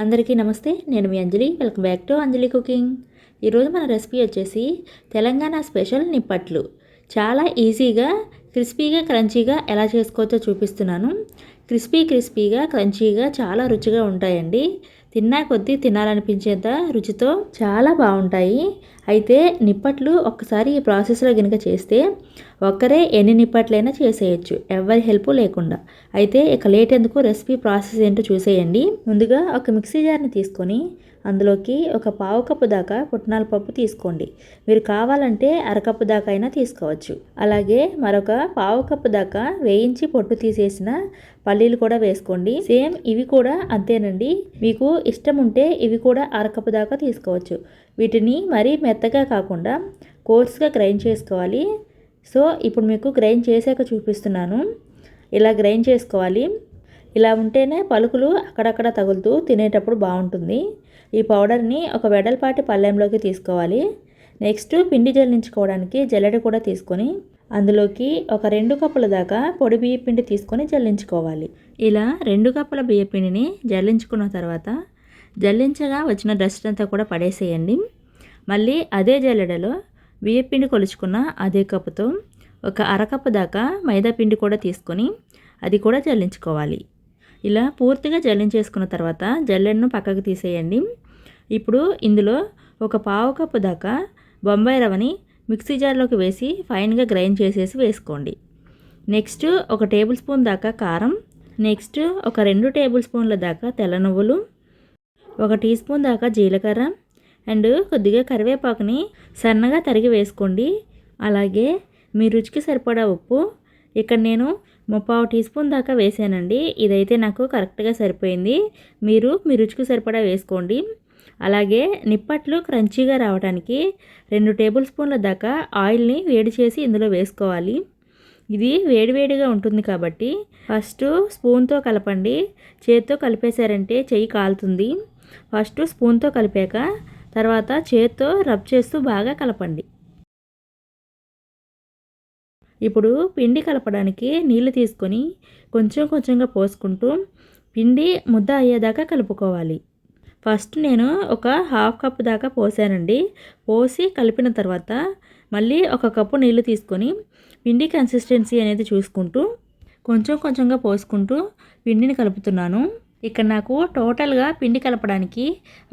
అందరికీ నమస్తే నేను మీ Anjali. Welcome back to Anjali cooking ఈరోజు మన రెసిపీ వచ్చేసి తెలంగాణ స్పెషల్ నిప్పట్లు. చాలా ఈజీగా క్రిస్పీగా క్రంచీగా ఎలా చేసుకోవచ్చో చూపిస్తున్నాను. క్రిస్పీ క్రిస్పీగా క్రంచీగా చాలా రుచిగా ఉంటాయండి. తిన్నా కొద్దీ తినాలనిపించేంత రుచితో చాలా బాగుంటాయి. అయితే నిప్పట్లు ఒక్కసారి ఈ ప్రాసెస్లో కనుక చేస్తే ఒక్కరే ఎన్ని నిప్పట్లైనా చేసేయచ్చు ఎవరి హెల్ప్ లేకుండా. అయితే ఇక లేట్ ఎందుకు? రెసిపీ ప్రాసెస్ ఏంటో చూసేయండి. ముందుగా ఒక మిక్సీ జార్ని తీసుకొని అందులోకి ఒక పావు కప్పు దాకా పుట్నాల పప్పు తీసుకోండి. మీరు కావాలంటే అరకప్పు దాకా అయినా తీసుకోవచ్చు. అలాగే మరొక పావు కప్పు దాకా వేయించి పొట్టు తీసేసిన పల్లీలు కూడా వేసుకోండి. సేమ్ ఇవి కూడా అంతేనండి. మీకు ఇష్టం ఉంటే ఇవి కూడా అరకప్పు దాకా తీసుకోవచ్చు. వీటిని మరీ మెత్తగా కాకుండా కోర్స్గా గ్రైండ్ చేసుకోవాలి. సో ఇప్పుడు మీకు గ్రైండ్ చేసాక చూపిస్తున్నాను. ఇలా గ్రైండ్ చేసుకోవాలి. ఇలా ఉంటేనే పలుకులు అక్కడక్కడ తగులుతూ తినేటప్పుడు బాగుంటుంది. ఈ పౌడర్ని ఒక వెడల్పాటి పళ్ళెంలోకి తీసుకోవాలి. నెక్స్ట్ పిండి జల్లించుకోవడానికి జల్లెడ కూడా తీసుకొని అందులోకి ఒక రెండు కప్పుల దాకా పొడి బియ్య పిండి తీసుకొని జల్లించుకోవాలి. ఇలా రెండు కప్పుల బియ్య పిండిని జల్లించుకున్న తర్వాత జల్లించగా వచ్చిన డస్ట్ అంతా కూడా పడేసేయండి. మళ్ళీ అదే జల్లెడలో బియ్యపిండి కొలుచుకున్న అదే కప్పుతో ఒక అరకప్పు దాకా మైదా పిండి కూడా తీసుకొని అది కూడా జల్లించుకోవాలి. ఇలా పూర్తిగా జల్లించేసుకున్న తర్వాత జల్లెడను పక్కకు తీసేయండి. ఇప్పుడు ఇందులో ఒక పావు కప్పు దాకా బొంబాయి రవ్వని మిక్సీ జార్లోకి వేసి ఫైన్గా గ్రైండ్ చేసేసి వేసుకోండి. నెక్స్ట్ ఒక టేబుల్ స్పూన్ దాకా కారం నెక్స్ట్ ఒక రెండు టేబుల్ స్పూన్ల దాకా తెల్ల నువ్వులు ఒక టీ స్పూన్ దాకా జీలకర్ర అండ్ కొద్దిగా కరివేపాకుని సన్నగా తరిగి వేసుకోండి. అలాగే మీ రుచికి సరిపడా ఉప్పు. ఇక్కడ నేను ముప్పావు టీ స్పూన్ దాకా వేసానండి. ఇదైతే నాకు కరెక్ట్గా సరిపోయింది. మీరు మీ రుచికి సరిపడా వేసుకోండి. అలాగే నిప్పట్లు క్రంచీగా రావడానికి రెండు టేబుల్ స్పూన్ల దాకా ఆయిల్ని వేడి చేసి ఇందులో వేసుకోవాలి. ఇది వేడివేడిగా ఉంటుంది కాబట్టి ఫస్ట్ స్పూన్తో కలపండి. చేత్తో కలిపేశారంటే చెయ్యి కాలుతుంది. ఫస్ట్ స్పూన్తో కలిపాక తర్వాత చేత్తో రబ్ చేస్తూ బాగా కలపండి. ఇప్పుడు పిండి కలపడానికి నీళ్ళు తీసుకొని కొంచెం కొంచెంగా పోసుకుంటూ పిండి ముద్ద అయ్యేదాకా కలుపుకోవాలి. ఫస్ట్ నేను ఒక హాఫ్ కప్ దాకా పోసానండి. పోసి కలిపిన తర్వాత మళ్ళీ ఒక కప్పు నీళ్ళు తీసుకొని పిండి కన్సిస్టెన్సీ అనేది చూసుకుంటూ కొంచెం కొంచెంగా పోసుకుంటూ పిండిని కలుపుతున్నాను. ఇక్కడ నాకు టోటల్గా పిండి కలపడానికి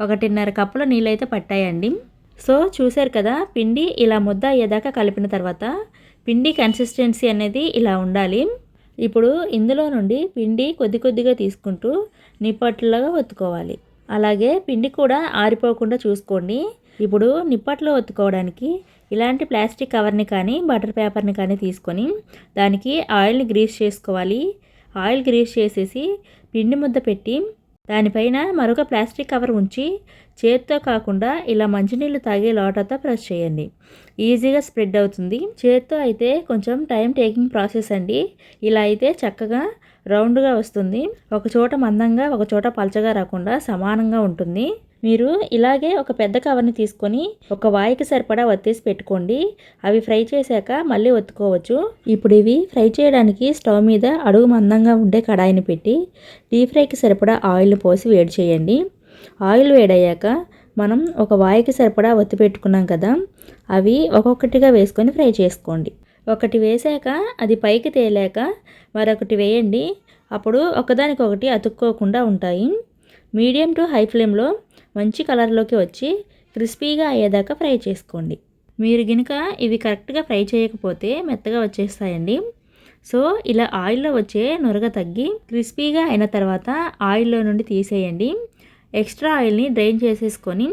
ఒకటిన్నర కప్పుల నీళ్ళైతే పట్టాయండి. సో చూశారు కదా పిండి ఇలా ముద్ద అయ్యేదాకా కలిపిన తర్వాత పిండి కన్సిస్టెన్సీ అనేది ఇలా ఉండాలి. ఇప్పుడు ఇందులో నుండి పిండి కొద్ది కొద్దిగా తీసుకుంటూ నిప్పట్లుగా ఒత్తుకోవాలి. అలాగే పిండి కూడా ఆరిపోకుండా చూసుకోండి. ఇప్పుడు నిప్పట్లో ఒత్తుకోవడానికి ఇలాంటి ప్లాస్టిక్ కవర్ని కానీ బటర్ పేపర్ని కానీ తీసుకొని దానికి ఆయిల్ని గ్రీస్ చేసుకోవాలి. ఆయిల్ గ్రీస్ చేసేసి పిండి ముద్ద పెట్టి దానిపైన మరొక ప్లాస్టిక్ కవర్ ఉంచి చేత్తో కాకుండా ఇలా మంచినీళ్ళు తాగే లోటతో ప్రెస్ చేయండి. ఈజీగా స్ప్రెడ్ అవుతుంది. చేత్తో అయితే కొంచెం టైం టేకింగ్ ప్రాసెస్ అండి. ఇలా అయితే చక్కగా రౌండ్గా వస్తుంది. ఒక చోట మందంగా ఒక చోట పలచగా రాకుండా సమానంగా ఉంటుంది. మీరు ఇలాగే ఒక పెద్ద కవర్ని తీసుకొని ఒక వాయికి సరిపడా వత్తేసి పెట్టుకోండి. అవి ఫ్రై చేశాక మళ్ళీ ఒత్తుకోవచ్చు. ఇప్పుడు ఇవి ఫ్రై చేయడానికి స్టవ్ మీద అడుగు మందంగా ఉండే కడాయిని పెట్టి డీప్ ఫ్రైకి సరిపడా ఆయిల్ పోసి వేడి చేయండి. ఆయిల్ వేడయ్యాక మనం ఒక వాయికి సరిపడా ఒత్తి పెట్టుకున్నాం కదా అవి ఒక్కొక్కటిగా వేసుకొని ఫ్రై చేసుకోండి. ఒకటి వేసాక అది పైకి తేలాక మరొకటి వేయండి. అప్పుడు ఒకదానికొకటి అతుక్కోకుండా ఉంటాయి. మీడియం టు హై ఫ్లేమ్లో మంచి కలర్లోకి వచ్చి క్రిస్పీగా అయ్యేదాకా ఫ్రై చేసుకోండి. మీరు గనుక ఇవి కరెక్ట్గా ఫ్రై చేయకపోతే మెత్తగా వచ్చేస్తాయండి. సో ఇలా ఆయిల్లో వచ్చే నొరగ తగ్గి క్రిస్పీగా అయిన తర్వాత ఆయిల్లో నుండి తీసేయండి. ఎక్స్ట్రా ఆయిల్ని డ్రైన్ చేసేసుకొని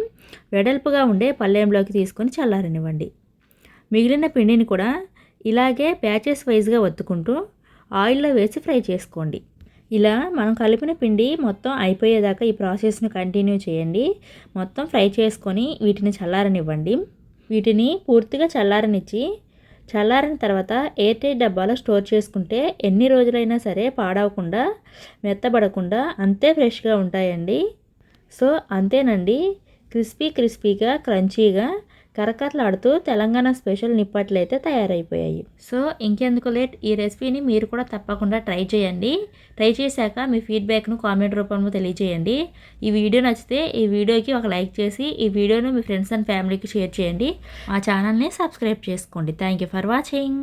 వెడల్పుగా ఉండే పల్లెంలోకి తీసుకొని చల్లారనివ్వండి. మిగిలిన పిండిని కూడా ఇలాగే ప్యాచెస్ వైజ్గా ఒత్తుకుంటూ ఆయిల్లో వేసి ఫ్రై చేసుకోండి. ఇలా మనం కలిపిన పిండి మొత్తం అయిపోయేదాకా ఈ ప్రాసెస్ను కంటిన్యూ చేయండి. మొత్తం ఫ్రై చేసుకొని వీటిని చల్లారనివ్వండి. వీటిని పూర్తిగా చల్లారనిచ్చి చల్లారిన తర్వాత ఎయిర్టైట్ డబ్బాలో స్టోర్ చేసుకుంటే ఎన్ని రోజులైనా సరే పాడవకుండా మెత్తబడకుండా అంతే ఫ్రెష్గా ఉంటాయండి. సో అంతేనండి. క్రిస్పీ క్రిస్పీగా క్రంచీగా కరకరలాడుతూ తెలంగాణ స్పెషల్ నిప్పట్లు అయితే తయారైపోయాయి. సో ఇంకెందుకు లేట్? ఈ రెసిపీని మీరు కూడా తప్పకుండా ట్రై చేయండి. ట్రై చేశాక మీ ఫీడ్బ్యాక్ను కామెంట్ రూపంలో తెలియజేయండి. ఈ వీడియో నచ్చితే ఈ వీడియోకి ఒక లైక్ చేసి ఈ వీడియోను మీ ఫ్రెండ్స్ అండ్ ఫ్యామిలీకి షేర్ చేయండి. మా ఛానల్ని సబ్స్క్రైబ్ చేసుకోండి. Thank you for watching.